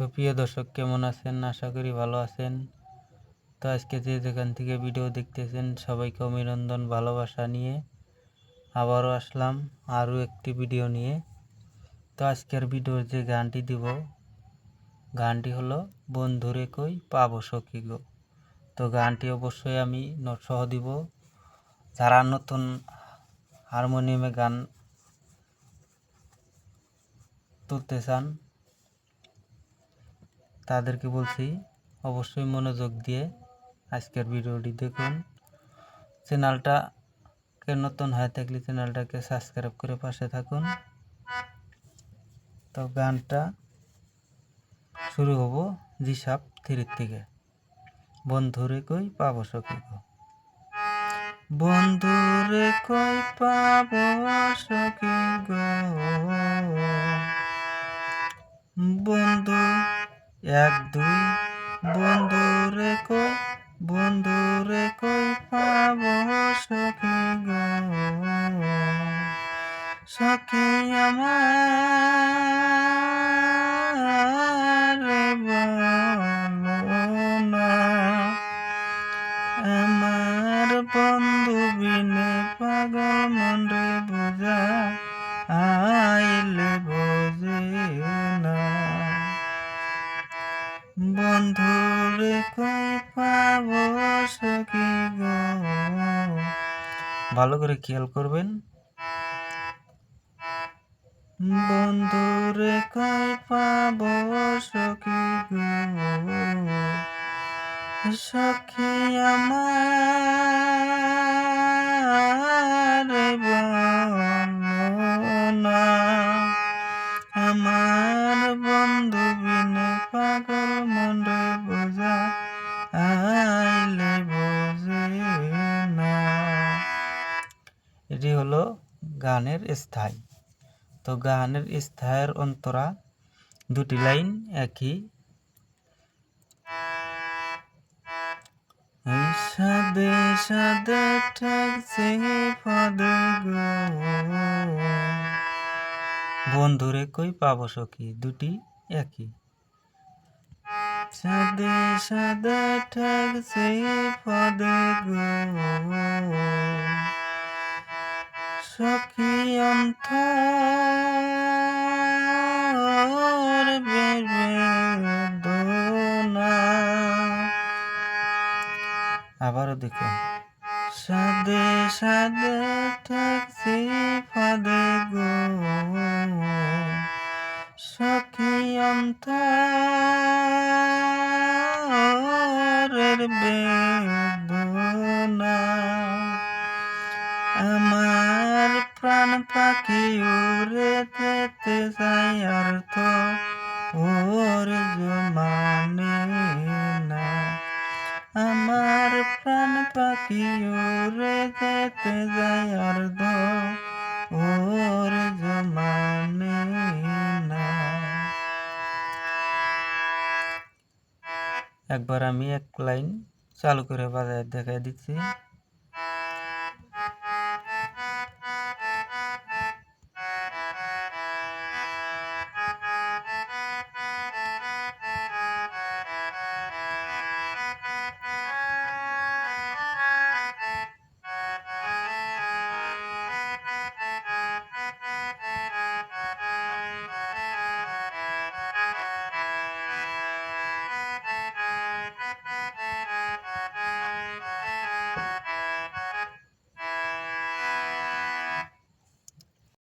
তো প্রিয় দর্শক, কেমন আছেন? আশা করি ভালো আছেন। তো আজকে যে যেখান থেকে ভিডিও দেখতেছেন, সবাইকে অভিনন্দন, ভালোবাসা নিয়ে আবারও আসলাম আরও একটি ভিডিও নিয়ে। তো আজকের ভিডিওর যে গানটি দিব, গানটি হলো বন্ধুরে কই পাবো সখী গো? তো গানটি অবশ্যই আমি নোট সহ দিব। যারা নতুন হারমোনিয়ামে গান তুলতে চান তাদেরকে বলছি, অবশ্যই মনোযোগ দিয়ে আজকের ভিডিওটি দেখুন। চ্যানেলটাকে নতুন হয়ে থাকলে চ্যানেলটাকে সাবস্ক্রাইব করে পাশে থাকুন। তো গানটা শুরু হব জিসাপ থ্রির থেকে বন্ধুরে কই পাব সখী বন্ধুরে কই পাব সখী গো? বন্ধু এক দুই বন্ধু রে কো বন্ধু রে কই পাব সখী গো। সখী আমার ভালো করে খেয়াল করবেন। বন্ধুরে সখী আমার গানের স্থায়ী। তো গানের স্থায়ের অন্তরা দুটি লাইন একই। সাদে সাদে পদে বন্ধুরে কই পাবো সখী? দুটি একই। সাদে সাদে ঠেকছে পদে সখী অন্তর বেদনা। আবারও দেখুন সাদে সাদে ঠেকছে ফাদে গো। সখী অন্তরের পাখি উড়ে যেতে চাই আর ওর জমানে না। আমার প্রাণ পাখি উড়ে যেতে যাই দো ওর জমানে না। একবার আমি এক লাইন চালু করে বাজায় দেখাই দিচ্ছি।